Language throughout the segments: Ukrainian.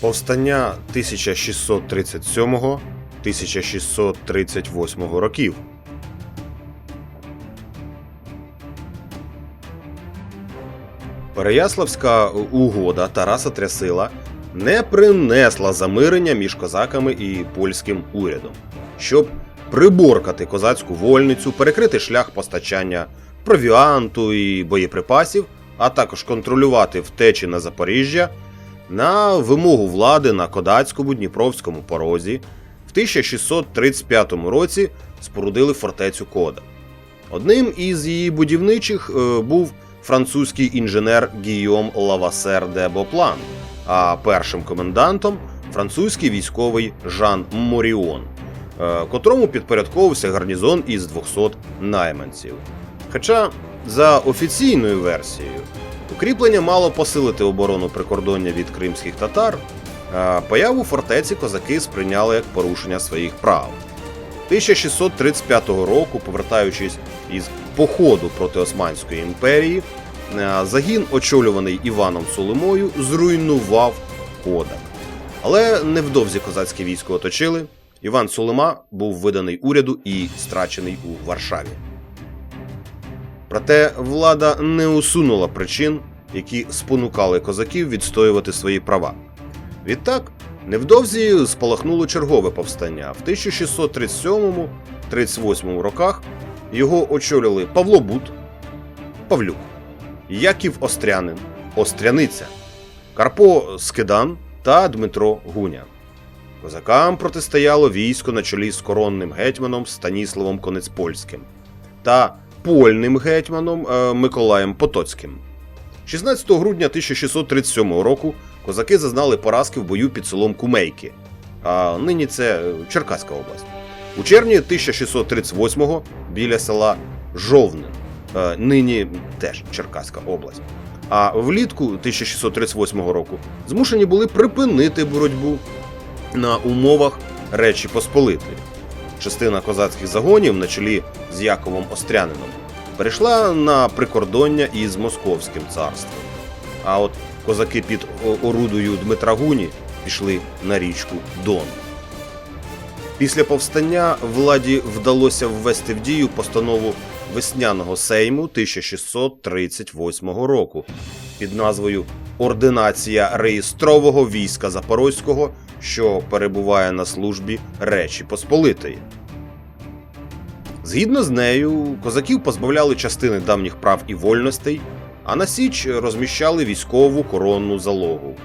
Повстання 1637-1638 років. Переяславська угода Тараса Трясила не принесла замирення між козаками і польським урядом. Щоб приборкати козацьку вольницю, перекрити шлях постачання провіанту і боєприпасів, а також контролювати втечі на Запоріжжя, на вимогу влади на Кодацькому Дніпровському порозі в 1635 році спорудили фортецю Кода. Одним із її будівничих е, був французький інженер Гійом Лавасер де Боплан, а першим комендантом французький військовий Жан Моріон, е, котрому підпорядковувався гарнізон із 200 найманців. Хоча, за офіційною версією, укріплення мало посилити оборону прикордоння від кримських татар, а появу фортеці козаки сприйняли як порушення своїх прав. 1635 року, повертаючись із походу проти Османської імперії, загін, очолюваний Іваном Соломою, зруйнував Кодак. Але невдовзі козацьке військо оточили. Іван Сулема був виданий уряду і страчений у Варшаві. Проте влада не усунула причин, які спонукали козаків відстоювати свої права. Відтак, невдовзі спалахнуло чергове повстання. В 1637-38 роках його очолили Павло Бут, Павлюк, Яків Острянин, Остряниця, Карпо Скидан та Дмитро Гуня. Козакам протистояло військо на чолі з коронним гетьманом Станіславом Конецпольським та польним гетьманом е, Миколаєм Потоцьким. 16 грудня 1637 року козаки зазнали поразки в бою під селом Кумейки, а нині це е, Черкаська область. У червні 1638-го біля села Жовнин, е, нині теж Черкаська область. А влітку 1638 року змушені були припинити боротьбу на умовах Речі Посполитої. Частина козацьких загонів на чолі з Яковом Острянином перейшла на прикордоння із Московським царством. А от козаки під орудою Дмитра Гуні пішли на річку Дон. Після повстання владі вдалося ввести в дію постанову весняного сейму 1638 року під назвою Ординація реєстрового війська Запорозького, що перебуває на службі Речі Посполитої. Згідно з нею, козаків позбавляли частини давніх прав і вольностей, а на Січ розміщали військову коронну залогу.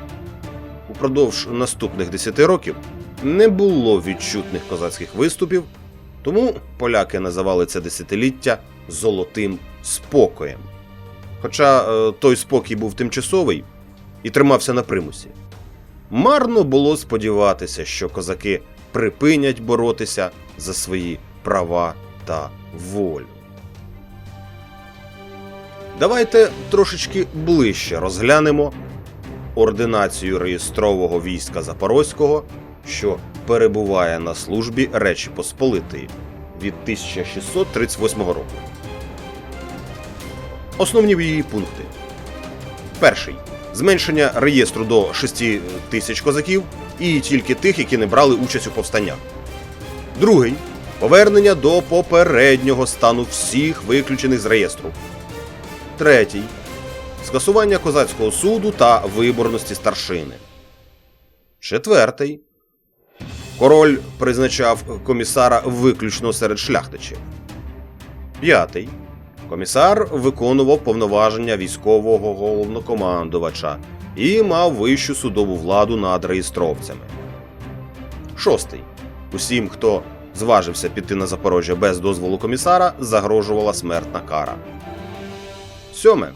Упродовж наступних 10 років не було відчутних козацьких виступів, тому поляки називали це десятиліття золотим спокоєм. Хоча е, той спокій був тимчасовий і тримався на примусі. Марно було сподіватися, що козаки припинять боротися за свої права та волю. Давайте трошечки ближче розглянемо ординацію реєстрового війська Запорозького, що перебуває на службі Речі Посполитої від 1638 року. Основні її пункти. Перший зменшення реєстру до 6 тисяч козаків і тільки тих, які не брали участь у повстаннях. Другий повернення до попереднього стану всіх виключених з реєстру. Третій скасування козацького суду та виборності старшини. Четвертий. Король призначав комісара виключно серед шляхтичів. П'ятий. Комісар виконував повноваження військового головнокомандувача і мав вищу судову владу над реєстровцями. Шостий. Усім, хто зважився піти на Запорожжя без дозволу комісара, загрожувала смертна кара. Сьоме.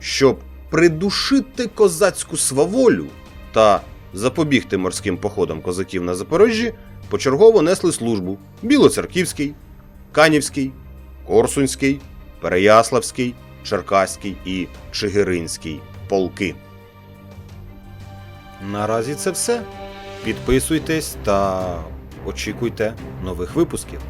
Щоб придушити козацьку сваволю та запобігти морським походам козаків на Запорожжі, почергово несли службу Білоцерківський, Канівський, Корсунський, Переяславський, Черкаський і Чигиринський полки. Наразі це все. Підписуйтесь та очікуйте нових випусків.